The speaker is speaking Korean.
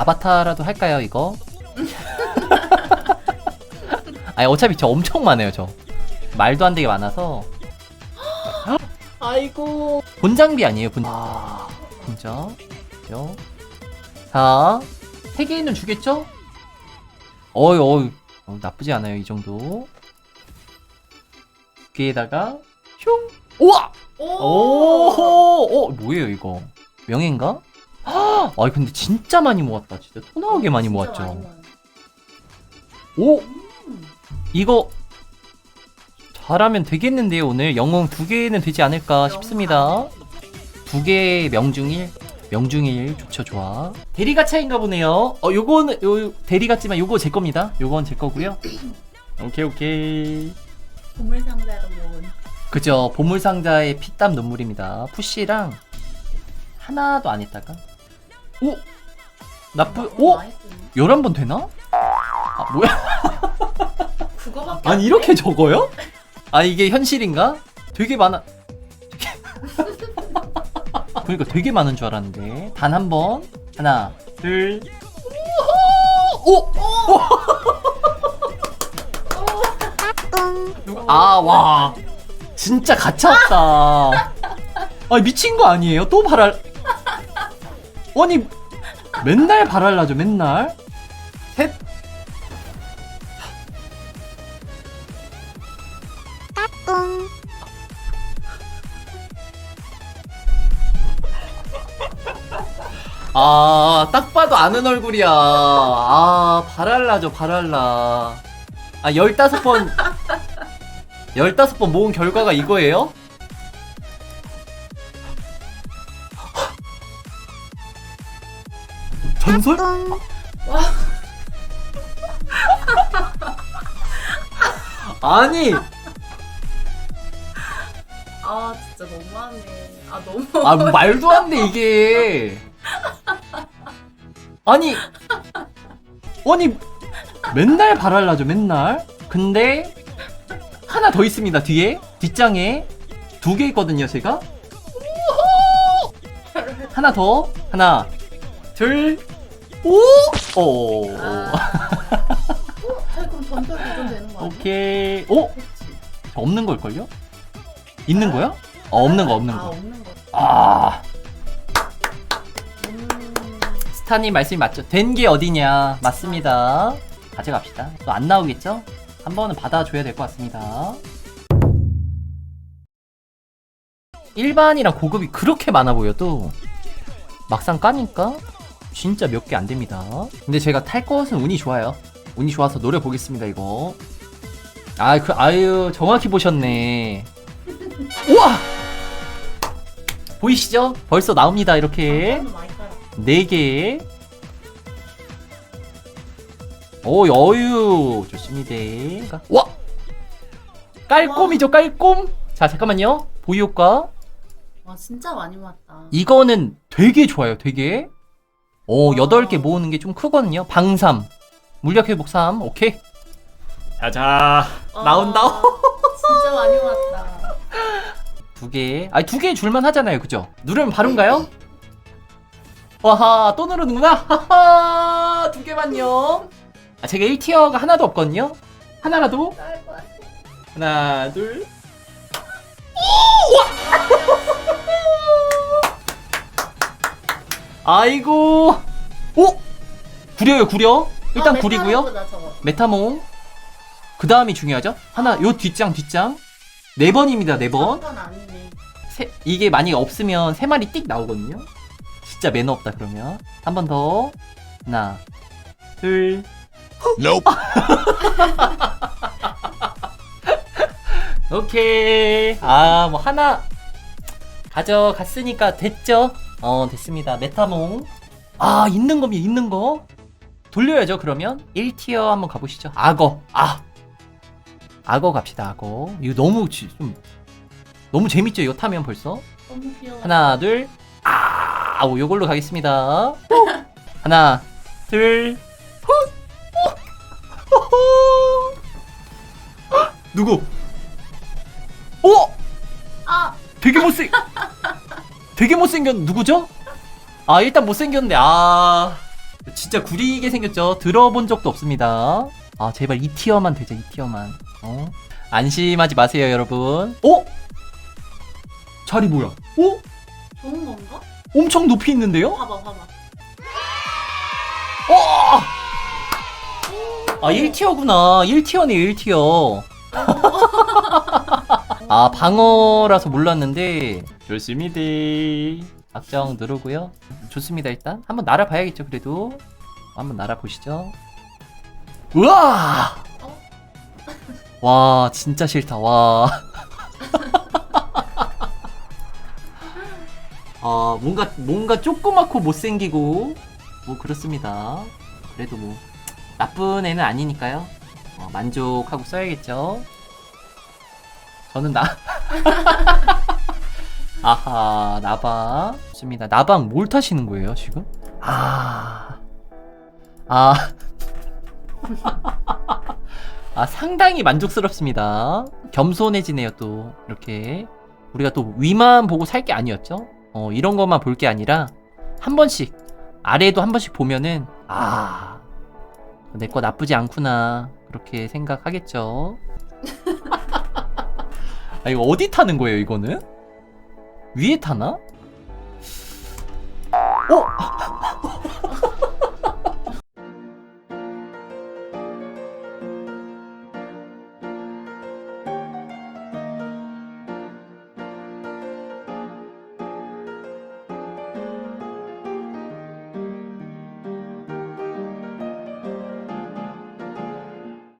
아바타라도 할까요 이거? 아니 어차피 저 엄청 많아요 저 말도 안 되게 많아서 아이고 본장비 아니에요 본 아, 본장 요. 자, 세 개는 주겠죠? 어이, 어이, 어, 나쁘지 않아요, 이 정도. 귀에다가, 흉! 우와! 오! 어, 뭐예요, 이거? 명예인가? 아, 근데 진짜 많이 모았다. 진짜 토 나오게 많이 모았죠. 오! 이거, 잘하면 되겠는데요, 오늘. 영웅 두 개는 되지 않을까 싶습니다. 두 개의 명중일 명중일 좋죠 좋아 대리가 차인가 보네요 어 요거는 요 대리 같지만 요거 제 겁니다 요건 제 거고요 오케이 오케이 보물 상자로 모은. 그죠 보물 상자의 피땀 눈물입니다 푸시랑 하나도 안 했다가 오 나쁘 오 11번 되나 아 뭐야 그거밖에. 아니 안 이렇게 돼? 적어요 아 이게 현실인가 되게 많아 그러니까 되게 많은 줄 알았는데 단 한 번 하나 둘 오! 아, 와. 진짜 가차없다. 아, 미친 거 아니에요? 또 발할. 아니, 맨날 발할라죠, 맨날. 셋. 아, 딱 봐도 아는 얼굴이야. 아, 발할라죠, 발할라. 아, 15번. 15번 모은 결과가 이거예요? 전설? 아니, 아 진짜 너무하네. 아 너무. 아, 말도 안 돼, 이게. 아니, 아니, 맨날 발할라죠, 맨날. 근데, 하나 더 있습니다, 뒤에. 뒷장에. 두 개 있거든요, 제가. 하나 더. 하나, 둘, 오! 오. 아. 어? 자 그럼 전설 도전 되는 거 아니야? 오케이. 오! 그치. 없는 걸걸요? 있는 거야? 어, 없는 거, 없는 아 거. 없는 거. 아, 음. 스타님 말씀이 맞죠? 된 게 어디냐? 맞습니다. 가져갑시다. 또 안 나오겠죠? 한 번은 받아줘야 될 것 같습니다. 일반이랑 고급이 그렇게 많아 보여도 막상 까니까 진짜 몇 개 안 됩니다. 근데 제가 탈 것은 운이 좋아요. 운이 좋아서 노려 보겠습니다, 이거. 아, 그, 아유, 정확히 보셨네. 우와! 보이시죠? 벌써 나옵니다, 이렇게. 네 개. 오 여유 좋습니다. 와 깔꼼이죠 깔꼼. 자 잠깐만요 보유 효과 와 진짜 많이 모았다. 이거는 되게 좋아요 되게. 오 여덟 개 모으는 게 좀 크거든요. 방삼 물약 회복 3 오케이. 자자 아, 나온다. 진짜 많이 모았다. 두 개. 아니 두 개 줄만 하잖아요 그죠? 누르면 바로인가요? 와하 또 누르는구나. 하하 두 개만요. 아, 제가 1티어가 하나도 없거든요. 하나라도 나을 것 같아. 하나 둘. 아이고. 오 구려요 구려. 일단 아, 구리고요. 메타로보다 저거. 메타몽. 그 다음이 중요하죠. 하나 요 뒷장 뒷장 네 번입니다 네 번. 저건 아니네. 세, 이게 만약에 없으면 세 마리 띡 나오거든요. 진짜 매너 없다 그러면 한 번 더 하나 둘 Nope. 오케이 아 뭐 하나 가져갔으니까 됐죠 어 됐습니다. 메타몽. 아 있는 겁니다. 있는 거. 돌려야죠 그러면. 1티어 한번 가보시죠. 악어. 아. 악어 갑시다 악어. 이거 너무 지- 좀 너무 재밌죠 이거 타면 벌써? 너무 귀여워. 하나 둘. 아, 오, 요걸로 가겠습니다. 하나, 둘, 후, 후, 후. 헉, 누구? 오, 아. 되게 못생, 되게 못생겼 누구죠? 아 일단 못생겼는데 아 진짜 구리게 생겼죠? 들어본 적도 없습니다. 아, 제발 이 티어만 되자, 이 티어만. 어? 안심하지 마세요, 여러분. 어? 자리 뭐야? 어? 좋은 건가? 엄청 높이 있는데요? 봐봐 봐봐. 어! 아, 1티어구나. 1티어네, 1티어. 아, 방어라서 몰랐는데. 좋습니다. 악정 누르고요. 좋습니다, 일단. 한번 날아봐야겠죠, 그래도. 한번 날아보시죠. 우와! 와, 진짜 싫다, 와. 아, 뭔가, 뭔가 조그맣고 못생기고, 뭐, 그렇습니다. 그래도 뭐, 나쁜 애는 아니니까요. 어, 만족하고 써야겠죠. 저는 나. 아하, 나방. 좋습니다. 나방 뭘 타시는 거예요, 지금? 아. 아. 아, 상당히 만족스럽습니다. 겸손해지네요, 또. 이렇게. 우리가 또 위만 보고 살 게 아니었죠? 어, 이런 것만 볼 게 아니라, 한 번씩, 아래도 한 번씩 보면은, 아, 내 거 나쁘지 않구나. 그렇게 생각하겠죠. 아, 이거 어디 타는 거예요, 이거는? 위에 타나? 어?